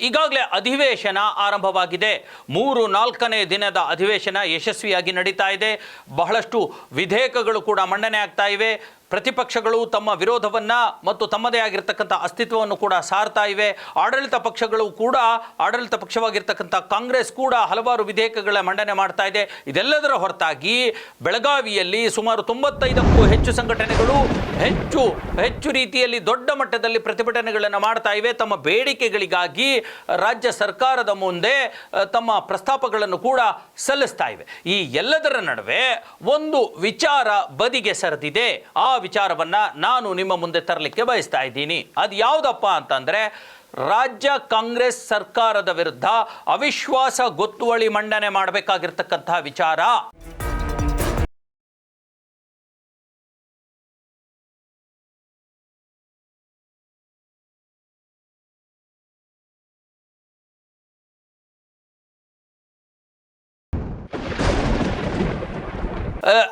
ಈಗಾಗಲೇ ಅಧಿವೇಶನ ಆರಂಭವಾಗಿದೆ. ಮೂರು ನಾಲ್ಕನೇ ದಿನದ ಅಧಿವೇಶನ ಯಶಸ್ವಿಯಾಗಿ ನಡೀತಾ ಇದೆ. ಬಹಳಷ್ಟು ವಿಧೇಯಕಗಳು ಕೂಡ ಮಂಡನೆ ಆಗ್ತಾ ಇವೆ. ಪ್ರತಿಪಕ್ಷಗಳು ತಮ್ಮ ವಿರೋಧವನ್ನು ಮತ್ತು ತಮ್ಮದೇ ಆಗಿರ್ತಕ್ಕಂಥ ಅಸ್ತಿತ್ವವನ್ನು ಕೂಡ ಸಾರ್ತಾ ಇವೆ. ಆಡಳಿತ ಪಕ್ಷಗಳು ಕೂಡ, ಆಡಳಿತ ಪಕ್ಷವಾಗಿರ್ತಕ್ಕಂಥ ಕಾಂಗ್ರೆಸ್ ಕೂಡ ಹಲವಾರು ವಿಧೇಯಕಗಳ ಮಂಡನೆ ಮಾಡ್ತಾ ಇದೆ. ಇದೆಲ್ಲದರ ಹೊರತಾಗಿ ಬೆಳಗಾವಿಯಲ್ಲಿ ಸುಮಾರು ತೊಂಬತ್ತೈದಕ್ಕೂ ಹೆಚ್ಚು ಸಂಘಟನೆಗಳು ಹೆಚ್ಚು ಹೆಚ್ಚು ರೀತಿಯಲ್ಲಿ ದೊಡ್ಡ ಮಟ್ಟದಲ್ಲಿ ಪ್ರತಿಭಟನೆಗಳನ್ನು ಮಾಡ್ತಾ ಇವೆ. ತಮ್ಮ ಬೇಡಿಕೆಗಳಿಗಾಗಿ ರಾಜ್ಯ ಸರ್ಕಾರದ ಮುಂದೆ ತಮ್ಮ ಪ್ರಸ್ತಾಪಗಳನ್ನು ಕೂಡ ಸಲ್ಲಿಸ್ತಾ ಇವೆ. ಈ ಎಲ್ಲದರ ನಡುವೆ ಒಂದು ವಿಚಾರ ಬದಿಗೆ ಸರಿದಿದೆ. ಆ ವಿಚಾರವನ್ನು ನಾನು ನಿಮ್ಮ ಮುಂದೆ ತರಲಿಕ್ಕೆ ಬಯಸ್ತಾ ಇದ್ದೀನಿ. ಅದು ಯಾವುದಪ್ಪ ಅಂತಂದರೆ, ರಾಜ್ಯ ಕಾಂಗ್ರೆಸ್ ಸರ್ಕಾರದ ವಿರುದ್ಧ ಅವಿಶ್ವಾಸ ಗೊತ್ತುವಳಿ ಮಂಡನೆ ಮಾಡಬೇಕಾಗಿರ್ತಕ್ಕಂತಹ ವಿಚಾರ.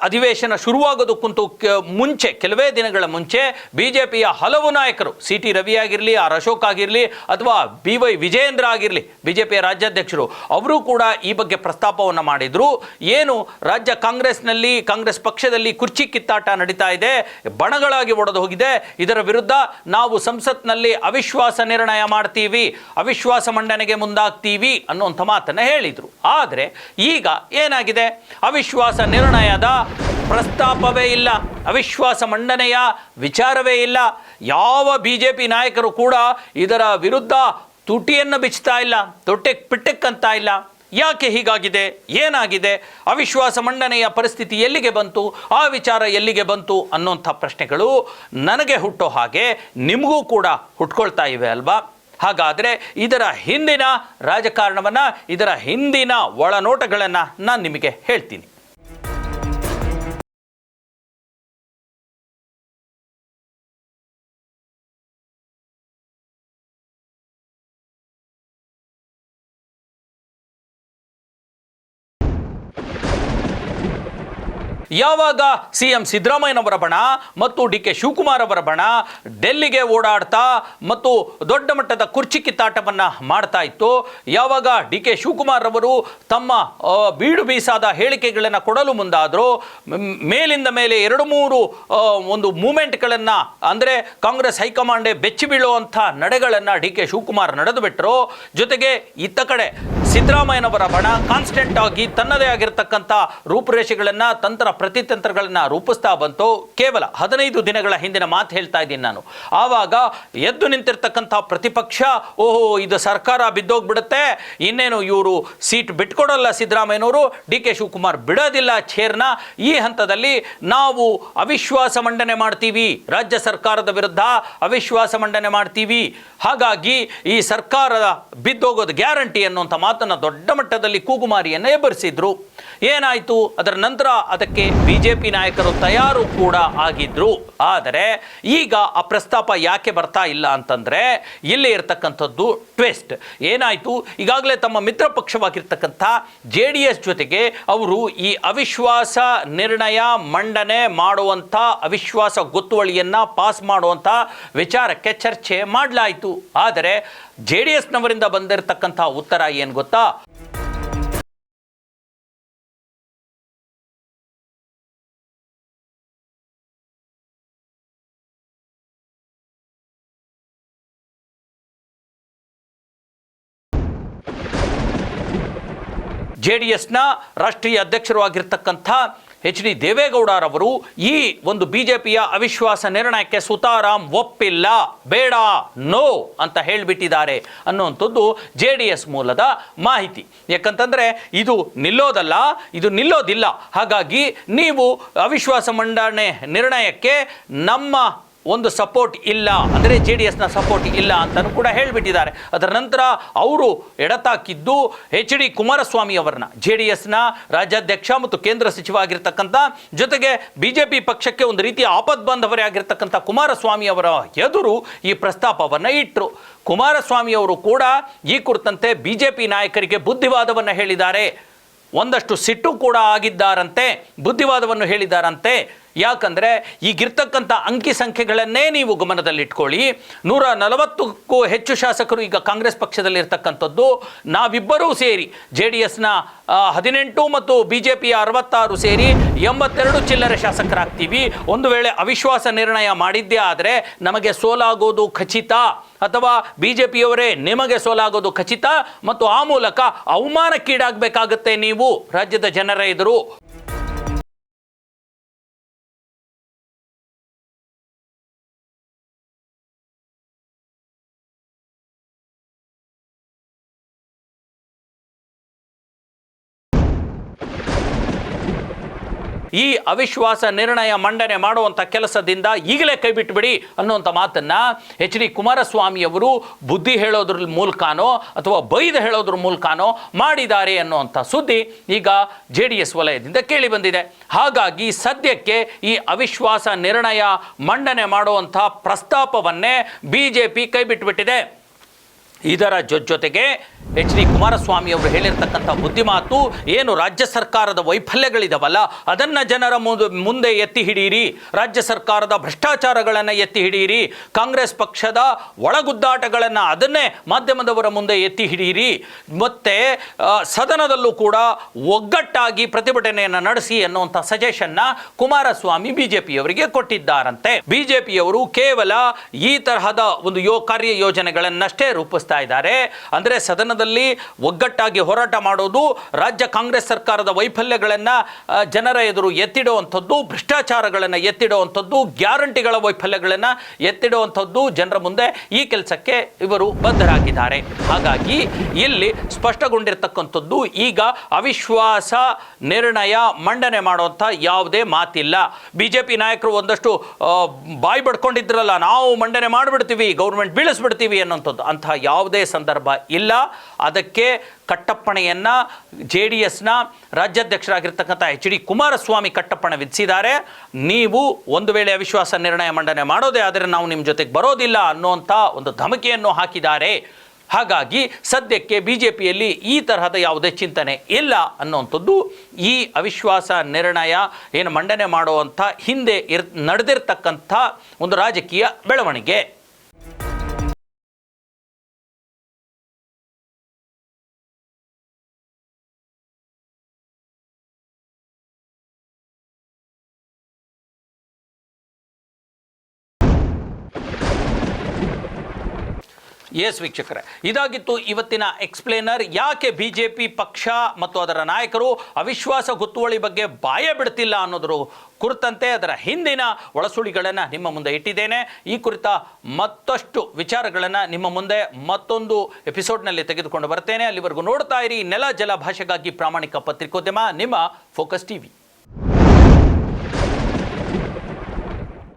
ಅಧಿವೇಶನ ಶುರುವಾಗೋದಕ್ಕಂತೂ ಮುಂಚೆ, ಕೆಲವೇ ದಿನಗಳ ಮುಂಚೆ ಬಿಜೆಪಿಯ ಹಲವು ನಾಯಕರು, ಸಿ ಟಿ ರವಿ ಆಗಿರಲಿ, ಆರ್ ಅಶೋಕ್ ಆಗಿರಲಿ, ಅಥವಾ ಬಿ ವೈ ವಿಜಯೇಂದ್ರ ಆಗಿರಲಿ, ಬಿಜೆಪಿಯ ರಾಜ್ಯಾಧ್ಯಕ್ಷರು, ಅವರು ಕೂಡ ಈ ಬಗ್ಗೆ ಪ್ರಸ್ತಾಪವನ್ನು ಮಾಡಿದರು. ಏನು, ರಾಜ್ಯ ಕಾಂಗ್ರೆಸ್ನಲ್ಲಿ, ಕಾಂಗ್ರೆಸ್ ಪಕ್ಷದಲ್ಲಿ ಕುರ್ಚಿ ಕಿತ್ತಾಟ ನಡೀತಾ ಇದೆ, ಬಣಗಳಾಗಿ ಒಡೆದು ಹೋಗಿದೆ. ಇದರ ವಿರುದ್ಧ ನಾವು ಸಂಸತ್ನಲ್ಲಿ ಅವಿಶ್ವಾಸ ನಿರ್ಣಯ ಮಾಡ್ತೀವಿ, ಅವಿಶ್ವಾಸ ಮಂಡನೆಗೆ ಮುಂದಾಗ್ತೀವಿ ಅನ್ನುವಂಥ ಮಾತನ್ನು ಹೇಳಿದರು. ಆದರೆ, ಈಗ ಏನಾಗಿದೆ? ಅವಿಶ್ವಾಸ ನಿರ್ಣಯದ ಪ್ರಸ್ತಾಪವೇ ಇಲ್ಲ, ಅವಿಶ್ವಾಸ ಮಂಡನೆಯ ವಿಚಾರವೇ ಇಲ್ಲ. ಯಾವ ಬಿ ಜೆ ಪಿ ನಾಯಕರು ಕೂಡ ಇದರ ವಿರುದ್ಧ ತುಟಿಯನ್ನು ಬಿಚ್ಚುತ್ತಾ ಇಲ್ಲ ತೊಟ್ಟೆಕ್ ಪಿಟ್ಟೆಕ್ ಅಂತ ಇಲ್ಲ. ಯಾಕೆ ಹೀಗಾಗಿದೆ, ಏನಾಗಿದೆ, ಅವಿಶ್ವಾಸ ಮಂಡನೆಯ ಪರಿಸ್ಥಿತಿ ಎಲ್ಲಿಗೆ ಬಂತು, ಆ ವಿಚಾರ ಎಲ್ಲಿಗೆ ಬಂತು ಅನ್ನೋಂಥ ಪ್ರಶ್ನೆಗಳು ನನಗೆ ಹುಟ್ಟೋ ಹಾಗೆ ನಿಮಗೂ ಕೂಡ ಹುಟ್ಕೊಳ್ತಾ ಇವೆ ಅಲ್ವಾ? ಹಾಗಾದರೆ ಇದರ ಹಿಂದಿನ ರಾಜಕಾರಣವನ್ನು, ಇದರ ಹಿಂದಿನ ಒಳನೋಟಗಳನ್ನು ನಾನು ನಿಮಗೆ ಹೇಳ್ತೀನಿ. ಯಾವಾಗ ಸಿ ಎಂ ಸಿದ್ದರಾಮಯ್ಯನವರ ಬಣ ಮತ್ತು ಡಿ ಕೆ ಶಿವಕುಮಾರ್ ಅವರ ಬಣ ಡೆಲ್ಲಿಗೆ ಓಡಾಡ್ತಾ ಮತ್ತು ದೊಡ್ಡ ಮಟ್ಟದ ಕುರ್ಚಿ ಕಿತ್ತಾಟವನ್ನು ಮಾಡ್ತಾ ಇತ್ತು, ಯಾವಾಗ ಡಿ ಕೆ ಶಿವಕುಮಾರ್ ಅವರು ತಮ್ಮ ಬೀಡು ಬೀಸಾದ ಹೇಳಿಕೆಗಳನ್ನು ಕೊಡಲು ಮುಂದಾದರೂ ಮೇಲಿಂದ ಮೇಲೆ ಎರಡು ಮೂರು ಒಂದು ಮೂಮೆಂಟ್ಗಳನ್ನು, ಅಂದರೆ ಕಾಂಗ್ರೆಸ್ ಹೈಕಮಾಂಡೇ ಬೆಚ್ಚಿ ಬೀಳುವಂಥ ನಡೆಗಳನ್ನು ಡಿ ಕೆ ಶಿವಕುಮಾರ್ ನಡೆದು ಬಿಟ್ಟರು ಜೊತೆಗೆ ಇತ್ತ ಕಡೆ ಸಿದ್ದರಾಮಯ್ಯನವರ ಬಣ ಕಾನ್ಸ್ಟೆಂಟ್ ಆಗಿ ತನ್ನದೇ ಆಗಿರತಕ್ಕಂಥ ರೂಪುರೇಷೆಗಳನ್ನು ತಂತ್ರ ಪ್ರತಿತಂತ್ರಗಳನ್ನು ರೂಪಿಸ್ತಾ ಬಂತು ಕೇವಲ ಹದಿನೈದು ದಿನಗಳ ಹಿಂದಿನ ಮಾತು ಹೇಳ್ತಾ ಇದ್ದೀನಿ ನಾನು. ಆವಾಗ ಎದ್ದು ನಿಂತಿರ್ತಕ್ಕಂಥ ಪ್ರತಿಪಕ್ಷ, ಓಹೋ, ಇದು ಸರ್ಕಾರ ಬಿದ್ದೋಗ್ಬಿಡುತ್ತೆ, ಇನ್ನೇನು ಇವರು ಸೀಟ್ ಬಿಟ್ಕೊಡಲ್ಲ ಸಿದ್ದರಾಮಯ್ಯನವರು, ಡಿ ಕೆ ಶಿವಕುಮಾರ್ ಬಿಡೋದಿಲ್ಲ ಚೇರ್ನ, ಈ ಹಂತದಲ್ಲಿ ನಾವು ಅವಿಶ್ವಾಸ ಮಂಡನೆ ಮಾಡ್ತೀವಿ. ರಾಜ್ಯ ಸರ್ಕಾರದ ವಿರುದ್ಧ ಅವಿಶ್ವಾಸ ಮಂಡನೆ ಮಾಡ್ತೀವಿ. ಹಾಗಾಗಿ ಈ ಸರ್ಕಾರ ಬಿದ್ದೋಗೋದು ಗ್ಯಾರಂಟಿ ಅನ್ನುವಂಥ ಮಾತನ್ನು ದೊಡ್ಡ ಮಟ್ಟದಲ್ಲಿ ಕೂಗುಮಾರಿಯನ್ನು ಎಬ್ಬರಿಸಿದ್ರು. ಏನಾಯಿತು? ಅದರ ನಂತರ ಅದಕ್ಕೆ ಬಿ ಜೆ ಪಿ ನಾಯಕರು ತಯಾರು ಕೂಡ ಆಗಿದ್ರು. ಆದರೆ ಈಗ ಆ ಪ್ರಸ್ತಾಪ ಯಾಕೆ ಬರ್ತಾ ಇಲ್ಲ ಅಂತಂದರೆ ಇಲ್ಲಿ ಇರತಕ್ಕಂಥದ್ದು ಟ್ವಿಸ್ಟ್ ಏನಾಯಿತು? ಈಗಾಗಲೇ ತಮ್ಮ ಮಿತ್ರ ಪಕ್ಷವಾಗಿರ್ತಕ್ಕಂಥ ಜೆ ಡಿ ಎಸ್ ಜೊತೆಗೆ ಅವರು ಈ ಅವಿಶ್ವಾಸ ನಿರ್ಣಯ ಮಂಡನೆ ಮಾಡುವಂಥ ಅವಿಶ್ವಾಸ ಗೊತ್ತುವಳಿಯನ್ನು ಪಾಸ್ ಮಾಡುವಂಥ ವಿಚಾರಕ್ಕೆ ಚರ್ಚೆ ಮಾಡಲಾಯಿತು. ಆದರೆ ಜೆ ಡಿ ಎಸ್ನವರಿಂದ ಬಂದಿರತಕ್ಕಂಥ ಉತ್ತರ ಏನು ಗೊತ್ತಾ? ಜೆ ಡಿ ಎಸ್ನ ರಾಷ್ಟ್ರೀಯ ಅಧ್ಯಕ್ಷರು ಆಗಿರ್ತಕ್ಕಂಥ ಎಚ್ ಡಿ ದೇವೇಗೌಡರವರು ಈ ಒಂದು ಬಿ ಜೆ ಪಿಯ ಅವಿಶ್ವಾಸ ನಿರ್ಣಯಕ್ಕೆ ಸುತಾರಾಮ್ ಒಪ್ಪಿಲ್ಲ, ಬೇಡ, ನೋ ಅಂತ ಹೇಳಿಬಿಟ್ಟಿದ್ದಾರೆ ಅನ್ನುವಂಥದ್ದು ಜೆ ಡಿ ಎಸ್ ಮೂಲದ ಮಾಹಿತಿ. ಯಾಕಂತಂದರೆ ಇದು ನಿಲ್ಲೋದಲ್ಲ, ಇದು ನಿಲ್ಲೋದಿಲ್ಲ. ಹಾಗಾಗಿ ನೀವು ಅವಿಶ್ವಾಸ ಮಂಡನೆ ನಿರ್ಣಯಕ್ಕೆ ನಮ್ಮ ಒಂದು ಸಪೋರ್ಟ್ ಇಲ್ಲ, ಅಂದರೆ ಜೆ ಡಿ ಎಸ್ನ ಸಪೋರ್ಟ್ ಇಲ್ಲ ಅಂತಲೂ ಕೂಡ ಹೇಳಿಬಿಟ್ಟಿದ್ದಾರೆ. ಅದರ ನಂತರ ಅವರು ಎಡತಾಕಿದ್ದು ಎಚ್ ಡಿ ಕುಮಾರಸ್ವಾಮಿ ಅವರನ್ನ. ಜೆ ಡಿ ಎಸ್ನ ರಾಜ್ಯಾಧ್ಯಕ್ಷ ಮತ್ತು ಕೇಂದ್ರ ಸಚಿವ ಆಗಿರ್ತಕ್ಕಂಥ, ಜೊತೆಗೆ ಬಿ ಜೆ ಪಿ ಪಕ್ಷಕ್ಕೆ ಒಂದು ರೀತಿಯ ಆಪದ್ ಬಾಂಧವರೇ ಆಗಿರ್ತಕ್ಕಂಥ ಕುಮಾರಸ್ವಾಮಿ ಅವರ ಎದುರು ಈ ಪ್ರಸ್ತಾಪವನ್ನು ಇಟ್ಟರು ಕುಮಾರಸ್ವಾಮಿ ಅವರು ಕೂಡ ಈ ಕುರಿತಂತೆ ಬಿ ಜೆ ಪಿ ನಾಯಕರಿಗೆ ಬುದ್ಧಿವಾದವನ್ನು ಹೇಳಿದ್ದಾರೆ. ಒಂದಷ್ಟು ಸಿಟ್ಟು ಕೂಡ ಆಗಿದ್ದಾರಂತೆ, ಬುದ್ಧಿವಾದವನ್ನು ಹೇಳಿದ್ದಾರಂತೆ. ಯಾಕಂದರೆ ಈಗಿರ್ತಕ್ಕಂಥ ಅಂಕಿ ಸಂಖ್ಯೆಗಳನ್ನೇ ನೀವು ಗಮನದಲ್ಲಿಟ್ಕೊಳ್ಳಿ. ನೂರ ನಲವತ್ತಕ್ಕೂ ಹೆಚ್ಚು ಶಾಸಕರು ಈಗ ಕಾಂಗ್ರೆಸ್ ಪಕ್ಷದಲ್ಲಿರ್ತಕ್ಕಂಥದ್ದು. ನಾವಿಬ್ಬರೂ ಸೇರಿ ಜೆ ಡಿ ಎಸ್ನ ಹದಿನೆಂಟು ಮತ್ತು ಬಿ ಜೆ ಪಿಯ ಅರವತ್ತಾರು ಸೇರಿ ಎಂಬತ್ತೆರಡು ಚಿಲ್ಲರೆ ಶಾಸಕರಾಗ್ತೀವಿ. ಒಂದು ವೇಳೆ ಅವಿಶ್ವಾಸ ನಿರ್ಣಯ ಮಾಡಿದ್ದೇ ಆದರೆ ನಮಗೆ ಸೋಲಾಗೋದು ಖಚಿತ. ಅಥವಾ ಬಿ ಜೆ ಪಿಯವರೇ ನಿಮಗೆ ಸೋಲಾಗೋದು ಖಚಿತ. ಮತ್ತು ಆ ಮೂಲಕ ಅವಮಾನಕ್ಕೀಡಾಗಬೇಕಾಗತ್ತೆ ನೀವು, ರಾಜ್ಯದ ಜನರ ಎದುರು ಈ ಅವಿಶ್ವಾಸ ನಿರ್ಣಯ ಮಂಡನೆ ಮಾಡುವಂಥ ಕೆಲಸದಿಂದ ಈಗಲೇ ಕೈ ಬಿಟ್ಟುಬಿಡಿ ಅನ್ನುವಂಥ ಮಾತನ್ನ ಎಚ್ ಡಿ ಕುಮಾರಸ್ವಾಮಿ ಅವರು ಬುದ್ಧಿ ಹೇಳೋದ್ರ ಮೂಲಕನೋ ಅಥವಾ ಬೈದು ಹೇಳೋದ್ರ ಮೂಲಕನೋ ಮಾಡಿದ್ದಾರೆ ಅನ್ನುವಂಥ ಸುದ್ದಿ ಈಗ ಜೆ ಡಿ ಎಸ್ ವಲಯದಿಂದ ಕೇಳಿ ಬಂದಿದೆ. ಹಾಗಾಗಿ ಸದ್ಯಕ್ಕೆ ಈ ಅವಿಶ್ವಾಸ ನಿರ್ಣಯ ಮಂಡನೆ ಮಾಡುವಂಥ ಪ್ರಸ್ತಾಪವನ್ನೇ ಬಿ ಜೆ ಪಿ ಕೈ ಬಿಟ್ಟುಬಿಟ್ಟಿದೆ ಇದರ ಜೊತೆಗೆ ಎಚ್ ಡಿ ಕುಮಾರಸ್ವಾಮಿ ಅವರು ಹೇಳಿರ್ತಕ್ಕಂಥ ಬುದ್ಧಿಮಾತು ಏನು ರಾಜ್ಯ ಸರ್ಕಾರದ ವೈಫಲ್ಯಗಳಿದವಲ್ಲ, ಅದನ್ನ ಜನರ ಮುಂದೆ ಎತ್ತಿ ಹಿಡಿಯಿರಿ ರಾಜ್ಯ ಸರ್ಕಾರದ ಭ್ರಷ್ಟಾಚಾರಗಳನ್ನು ಎತ್ತಿ ಹಿಡಿಯಿರಿ ಕಾಂಗ್ರೆಸ್ ಪಕ್ಷದ ಒಳಗುದ್ದಾಟಗಳನ್ನು ಅದನ್ನೇ ಮಾಧ್ಯಮದವರ ಮುಂದೆ ಎತ್ತಿ ಹಿಡಿಯಿರಿ ಮತ್ತೆ ಸದನದಲ್ಲೂ ಕೂಡ ಒಗ್ಗಟ್ಟಾಗಿ ಪ್ರತಿಭಟನೆಯನ್ನು ನಡೆಸಿ ಅನ್ನುವಂಥ ಸಜೆಷನ್ನ ಕುಮಾರಸ್ವಾಮಿ ಬಿಜೆಪಿಯವರಿಗೆ ಕೊಟ್ಟಿದ್ದಾರಂತೆ. ಬಿಜೆಪಿಯವರು ಕೇವಲ ಈ ತರಹದ ಒಂದು ಯೋ ಕಾರ್ಯ ಯೋಜನೆಗಳನ್ನಷ್ಟೇ ರೂಪಿಸ್ತಾ ಇದ್ದಾರೆ. ಅಂದರೆ ಸದನದಲ್ಲಿ ಒಗ್ಗಟ್ಟಾಗಿ ಹೋರಾಟ ಮಾಡೋದು ರಾಜ್ಯ ಕಾಂಗ್ರೆಸ್ ಸರ್ಕಾರದ ವೈಫಲ್ಯಗಳನ್ನು ಜನರ ಎದುರು ಎತ್ತಿಡುವಂಥದ್ದು, ಭ್ರಷ್ಟಾಚಾರಗಳನ್ನು ಎತ್ತಿಡುವಂಥದ್ದು, ಗ್ಯಾರಂಟಿಗಳ ವೈಫಲ್ಯಗಳನ್ನು ಎತ್ತಿಡುವಂಥದ್ದು ಜನರ ಮುಂದೆ ಈ ಕೆಲಸಕ್ಕೆ ಇವರು ಬದ್ಧರಾಗಿದ್ದಾರೆ. ಹಾಗಾಗಿ ಇಲ್ಲಿ ಸ್ಪಷ್ಟಗೊಂಡಿರ್ತಕ್ಕಂಥದ್ದು ಈಗ ಅವಿಶ್ವಾಸ ನಿರ್ಣಯ ಮಂಡನೆ ಮಾಡುವಂಥ ಯಾವುದೇ ಮಾತಿಲ್ಲ. ಬಿ ಜೆ ಪಿ ನಾಯಕರು ಒಂದಷ್ಟು ಬಾಯಿ ಬಡ್ಕೊಂಡಿದ್ರಲ್ಲ, ನಾವು ಮಂಡನೆ ಮಾಡಿಬಿಡ್ತೀವಿ, ಗೌರ್ಮೆಂಟ್ ಬೀಳಿಸ್ಬಿಡ್ತೀವಿ ಅನ್ನೋಂಥದ್ದು ಅಂತಹ ಯಾವುದೇ ಸಂದರ್ಭ ಇಲ್ಲ. ಅದಕ್ಕೆ ಕಟ್ಟಪ್ಪಣೆಯನ್ನು ಜೆ ಡಿ ಎಸ್ನ ರಾಜ್ಯಾಧ್ಯಕ್ಷರಾಗಿರ್ತಕ್ಕಂಥ ಎಚ್ ಡಿ ಕುಮಾರಸ್ವಾಮಿ ಕಟ್ಟಪ್ಪಣೆ ವಿಧಿಸಿದ್ದಾರೆ. ನೀವು ಒಂದು ವೇಳೆ ಅವಿಶ್ವಾಸ ನಿರ್ಣಯ ಮಂಡನೆ ಮಾಡೋದೇ ಆದರೆ ನಾವು ನಿಮ್ಮ ಜೊತೆಗೆ ಬರೋದಿಲ್ಲ ಅನ್ನುವಂಥ ಒಂದು ಧಮಕಿಯನ್ನು ಹಾಕಿದ್ದಾರೆ. ಹಾಗಾಗಿ ಸದ್ಯಕ್ಕೆ ಬಿ ಜೆ ಪಿಯಲ್ಲಿ ಈ ತರಹದ ಯಾವುದೇ ಚಿಂತನೆ ಇಲ್ಲ ಅನ್ನುವಂಥದ್ದು ಈ ಅವಿಶ್ವಾಸ ನಿರ್ಣಯ ಏನು ಮಂಡನೆ ಮಾಡುವಂಥ ಹಿಂದೆ ಇರ್ ನಡೆದಿರ್ತಕ್ಕಂಥ ಒಂದು ರಾಜಕೀಯ ಬೆಳವಣಿಗೆ. ಎಸ್ ವೀಕ್ಷಕರೇ, ಇದಾಗಿತ್ತು ಇವತ್ತಿನ ಎಕ್ಸ್ಪ್ಲೇನರ್ ಯಾಕೆ ಬಿ ಜೆ ಪಿ ಪಕ್ಷ ಮತ್ತು ಅದರ ನಾಯಕರು ಅವಿಶ್ವಾಸ ಗೊತ್ತುವಳಿ ಬಗ್ಗೆ ಬಾಯ ಬಿಡ್ತಿಲ್ಲ ಅನ್ನೋದ್ರ ಕುರಿತಂತೆ ಅದರ ಹಿಂದಿನ ಒಳಸುಳಿಗಳನ್ನು ನಿಮ್ಮ ಮುಂದೆ ಇಟ್ಟಿದ್ದೇನೆ. ಈ ಕುರಿತ ಮತ್ತಷ್ಟು ವಿಚಾರಗಳನ್ನು ನಿಮ್ಮ ಮುಂದೆ ಮತ್ತೊಂದು ಎಪಿಸೋಡ್ನಲ್ಲಿ ತೆಗೆದುಕೊಂಡು ಬರ್ತೇನೆ. ಅಲ್ಲಿವರೆಗೂ ನೋಡ್ತಾ ಇರಿ. ನೆಲ ಜಲ ಭಾಷೆಗಾಗಿ ಪ್ರಾಮಾಣಿಕ ಪತ್ರಿಕೋದ್ಯಮ, ನಿಮ್ಮ ಫೋಕಸ್ ಟಿವಿ